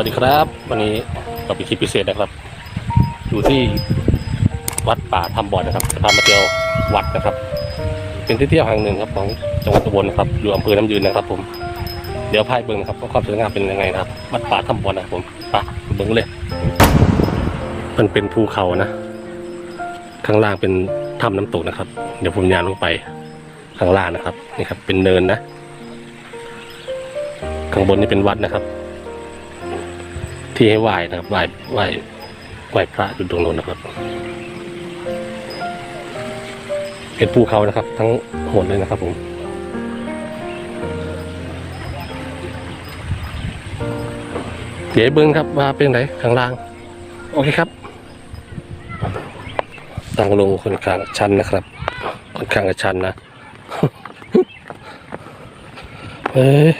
วัสดีครับ วันนี้เราเป็นคลิปพิเศษนะครับ อยู่ที่วัดป่าทำบ่อนะครับจะพามาเที่ยววัดนะครับ เป็นที่เที่ยวแห่งหนึ่งครับ ของจังหวัดอุบนะครับอยู่อำเภอน้ำยืนนะครับ ผม เดี๋ยวพายเบิ้งนะครับว่าความสวยงามเป็นยังไงนะครับ วัดป่าทำบ่อนะครับผมไปเบิ้งเลย มันเป็นภูเขานะ ข้างล่างเป็นถ้ำน้ำตกนะครับ เดี๋ยวผมยางลงไปข้างล่างนะครับนี่ครับ เป็นเนินนะ ข้างบนนี่เป็นวัดนะครับ ที่ให้ไหว้นะครับไหว้ไหว้ไหว้พระอยู่ตรงโน้นนะครับเป็นภูเขานะครับ ทั้งหมดเลยนะครับผมเดี๋ยวเบิ้งครับว่าเป็นไหนข้างล่าง โอเคครับตั้งลงค่อนข้างชันนะครับค่อนข้างชันนะเฮ้ย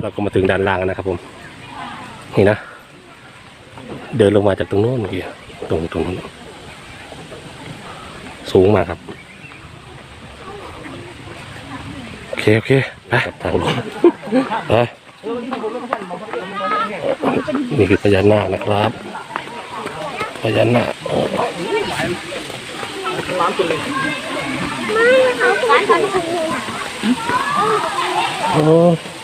เรา ก็มาถึงด้านล่างนะครับผม นี่นะ เดินลงมาจากตรงโน้นเมื่อกี้ตรงตรงนู้นสูงมากครับ โอเค โอเค ไปทางลงไปนี่คือพญานาคนะครับพญานาคโอ้อื้อหือ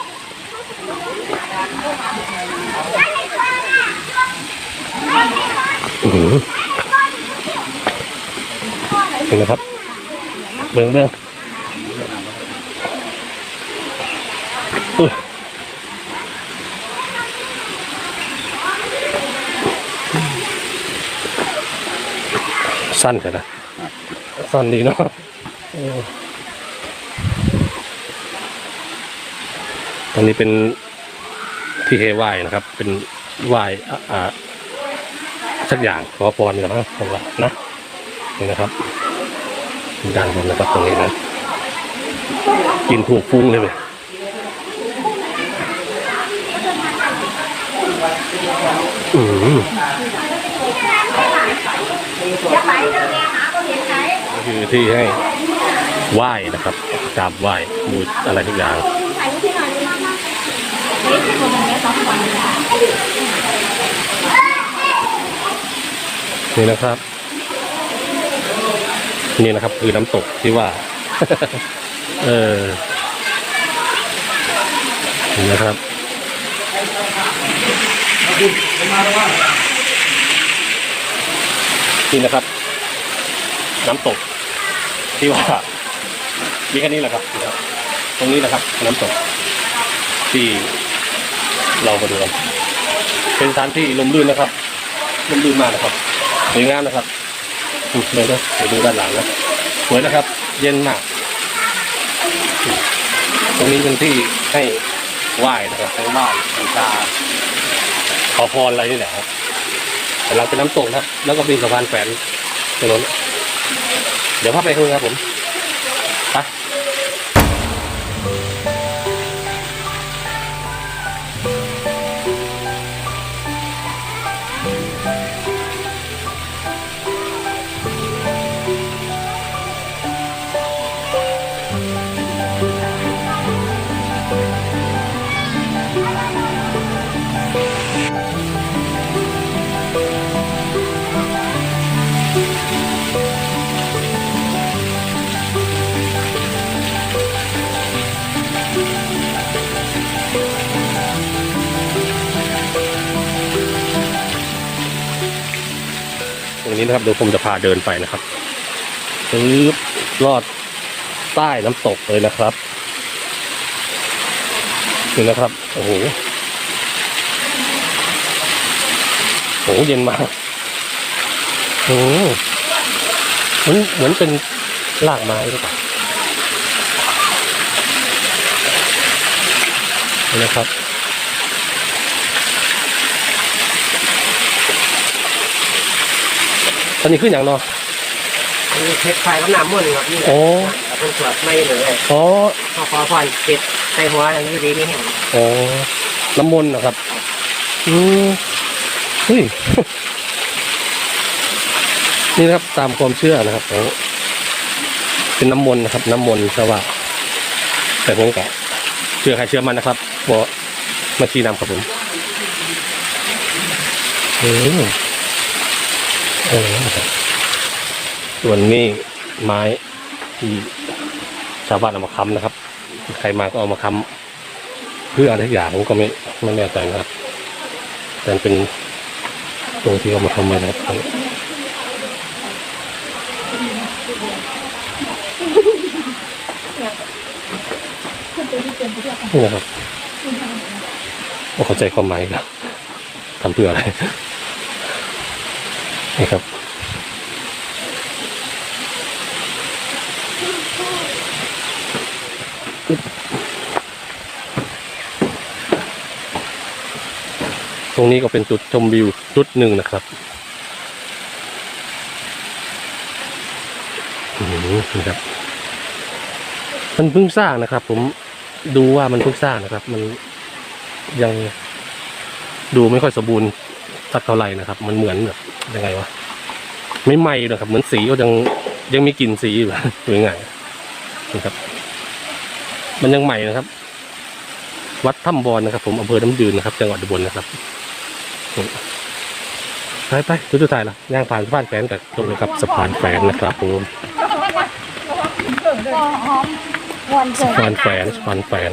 เห็นไหมครับเบื้องเบื้องอุ๊ยสั้นใช่ไหมสั้นดีเนาะเออตรงนี้เป็นที่ให้ไหว้นะครับ เป็นว้อะอ่า สักอย่างขอพรกันนะผมว่านะนี่นะครับด้านบนนะครับตรงนี้นะกินถูกฟุ้งเลยเลยอืมคือที่ให้ไหว้นะครับกราบไหว้บูชอะไรทุกอย่าง นี่นะครับ นี่นะครับคือน้ำตกที่ว่า เออนี่นะครับนี่นะครับ น้ำตก ที่ว่ามีแค่นี้แหละครับ ตรงนี้นะครับ น้ำตก ที่เรามาดูกันเป็นสถานที่ลมลื่นนะครับลมลื่นมากนะครับ สวยงามนะครับอืมเลยนะไปดูด้านหลังนะสวยนะครับ เย็นมาก ตรงนี้เป็นที่ให้ไหว้นะครับให้ไหว้บูชาขอพรอะไรนี่แหละครับแต่เราเป็นน้ำตกนะแล้วก็มีสะพานแฝนถนนเดี๋ยวพาไปคุยครับผมไป นี้นะครับเดี๋ยวผมจะพาเดินไปนะครับปึ๊บลอดใต้น้ำตกเลยนะครับนี่นะครับ โอ้โหโอ้โหเย็นมากโอ้เหมือนเหมือนเป็นรากไม้หรือเปล่านะครับ อนนี้ขึ้นอย่างเนาะเผ็ดไฟกับน้ำมันต์ครับนี่โอ้เป็นสวดไม่เลยอ๋อพอขอพรเผ็ดใส่หัวอย่างนี้ดีนี่แห้งอ๋อน้ำมนต์นะครับอืมเฮ้ยนี่นะครับตามความเชื่อนะครับของเป็นน้ำมนต์นะครับ น้ำมนต์สว่าแต่ผมก็เชื่อใครเชื่อมันนะครับบอกมาชี้นำครับผมอืม เออส่วนนี้ไม้ที่ชาวบ้านเอามาค้ำนะครับ ใครมาก็เอามาค้ำเพื่ออะไรสักอย่างผมก็ไม่ไม่แน่ใจนะครับ แต่เป็นตัวที่เอามาทำมานะครับนี่นะครับเข้าใจความหมายนะทำเพื่ออะไร นี่ครับ ตรงนี้ก็เป็นจุดชมวิวจุดหนึ่งนะครับอืมนี่ครับ มันเพิ่งสร้างนะครับ ผมดูว่ามันเพิ่งสร้างนะครับ มันยังดูไม่ค่อยสมบูรณ์ สักเท่าไหร่นะครับ มันเหมือนแบบยังไงวะไม่ไหม้นะครับ เหมือนสีก็ยังยังมีกลิ่นสีอยู่หรือไงนะครับ มันยังใหม่นะครับ วัดถ้ำบอลนะครับ ผมอำเภอน้ำยืนนะครับ จังหวัดอุบลนะครับไปไปจุดสุดท้ายละย่างผ่านสะพานแฝนกับตรงนะครับสะพานแฝนนะครับผมวันเกิสะพานแฝนสะพานแฝน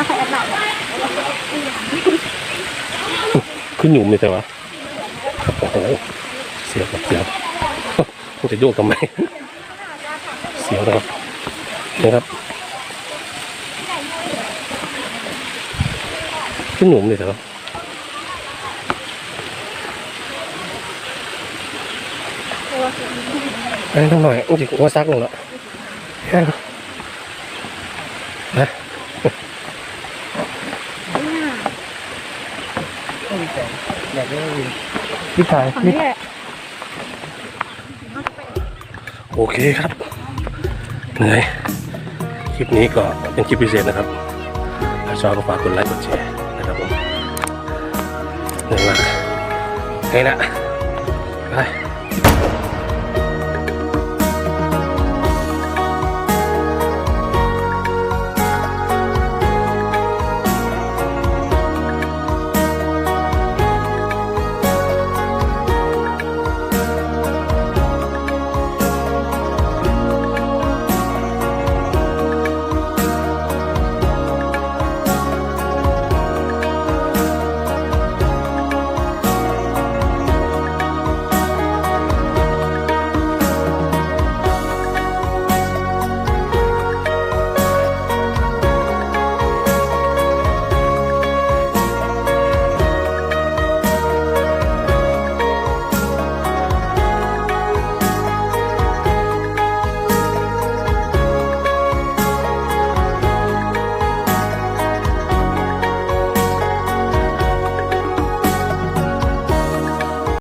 ะพานแฝนอุ๊บโอ้ขึ้นหยุ่มเลยแต่ว่าโอ้โหเสียบเสียวมันจะโยกทำไมเสียวนะครับนะครับขึ้นหนุ่มเลยเหรออันนี้ต้องหน่อยจริงๆว่าซักลงแล้วนะ อยากได้วิวพี่ชายฝั่งนี้แหละโอเคครับเหนื่อยคลิปนี้ก็เป็นคลิปพิเศษนะครับถ้าชอบก็ฝากกดไลค์กดแชร์นะครับผมเหนื่อยมากไงนะ